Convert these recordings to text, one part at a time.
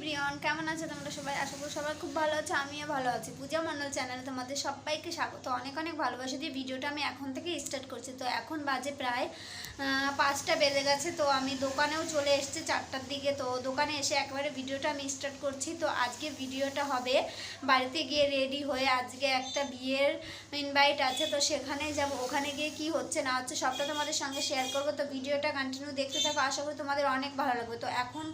Everyone কেমন আছো তোমরা সবাই? আশা করি সবাই খুব ভালো আছে, আমিও ভালো আছি। পূজা মণ্ডল চ্যানেলে তোমাদের সবাইকে স্বাগত। অনেক অনেক ভালোবাসা দিয়ে ভিডিওটা আমি এখন থেকে স্টার্ট করছি। তো এখন বাজে প্রায় পাঁচটা বেজে গেছে, তো আমি দোকানেও চলে এসেছি চারটার দিকে। তো দোকানে এসে একবারে ভিডিওটা আমি স্টার্ট করছি। তো আজকে ভিডিওটা হবে বাড়িতে গিয়ে রেডি হয়ে আজকে একটা বিয়ের ইনভাইট আছে। তো সেখানে যাব, ওখানে গিয়ে কি হচ্ছে না হচ্ছে সবটা তোমাদের সঙ্গে শেয়ার করব। তো ভিডিওটা কন্টিনিউ দেখতে থাকো, আশা করি তোমাদের অনেক ভালো লাগবে। তো এখন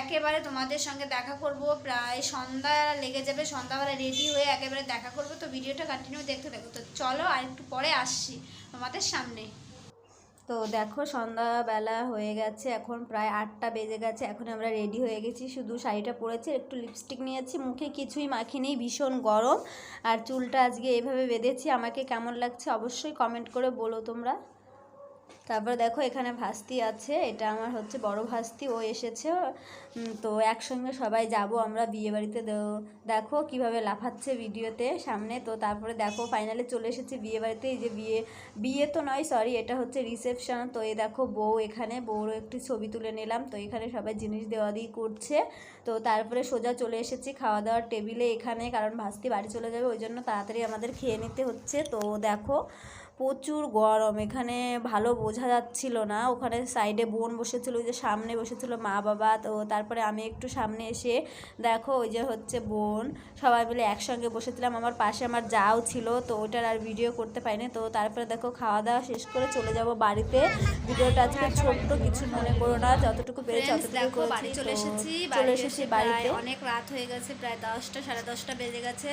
একেবারে তোমাদের সঙ্গে দেখা করব, প্রায় সন্ধ্যা লেগে যাবে, সন্ধ্যাবেলা রেডি হয়ে একেবারে দেখা করব। তো ভিডিওটা কন্টিনিউ দেখতে থাকো। তো চলো আর একটু পরে আসছি তোমাদের সামনে। তো দেখো, সন্ধ্যাবেলা হয়ে গেছে। এখন প্রায় আটটা বেজে গেছে। এখন আমরা রেডি হয়ে গেছি। শুধু শাড়িটা পরেছি একটু লিপস্টিক নিয়েছি। মুখে কিছুই মাখিনি, ভীষণ গরম। আর চুলটা আজকে এভাবে বেঁধেছি। আমাকে কেমন লাগছে অবশ্যই কমেন্ট করে বলো তোমরা। তারপরে দেখো এখানে ভাস্তি আছে, এটা আমার হচ্ছে বড় ভাস্তি, ও এসেছে তো একসঙ্গে সবাই যাব আমরা বিয়ে বাড়িতে দেখো কীভাবে লাফাচ্ছে ভিডিওতে সামনে, তো তারপরে দেখো ফাইনালে চলে এসেছে বিয়ে বাড়িতে, এই যে বিয়ে বিয়ে তো নয় সরি এটা হচ্ছে রিসেপশন তো এই দেখো বউ এখানে, বউরও একটি ছবি তুলে নিলাম, তো এখানে সবাই জিনিস দেওয়া দিই করছে, তো তারপরে সোজা চলে এসেছি খাওয়া দাওয়ার টেবিলে এখানে, কারণ ভাস্তি বাড়ি চলে যাবে, ওই জন্য তাড়াতাড়ি আমাদের খেয়ে নিতে হচ্ছে, তো দেখো প্রচুর গরম এখানে ভালো বোঝা যাচ্ছিল না। ওখানে সাইডে বোন বসেছিল ওই যে সামনে বসেছিল মা বাবা তো তারপরে আমি একটু সামনে এসে দেখো ওই যে হচ্ছে বোন সবাই মিলে একসঙ্গে বসেছিলাম। আমার পাশে আমার যাও ছিল তো ওটার আর ভিডিও করতে পারিনি। তো তারপরে দেখো খাওয়া দাওয়া শেষ করে চলে যাব বাড়িতে। ভিডিওটা আজকে ছোট্ট কিছু মনে করো না যতটুকু পেরেছি ততটুকু বাড়ি চলে এসেছি চলে এসেছি বাড়িতে। অনেক রাত হয়ে গেছে প্রায় দশটা সাড়ে দশটা বেজে গেছে।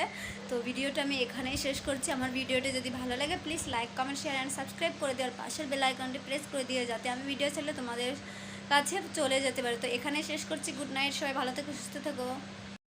তো ভিডিওটা আমি এখানেই শেষ করছি। আমার ভিডিওটা যদি ভালো লাগে please like comment share and subscribe করে দেওয়ার পাশের বেল আইকনটি প্রেস করে দিও যাতে আমি ভিডিও ছাড়লে তোমাদের কাছে চলে যেতে পারে। তো এখানে শেষ করছি। গুড নাইট সবাই ভালো থেকো, সুস্থ থেকো।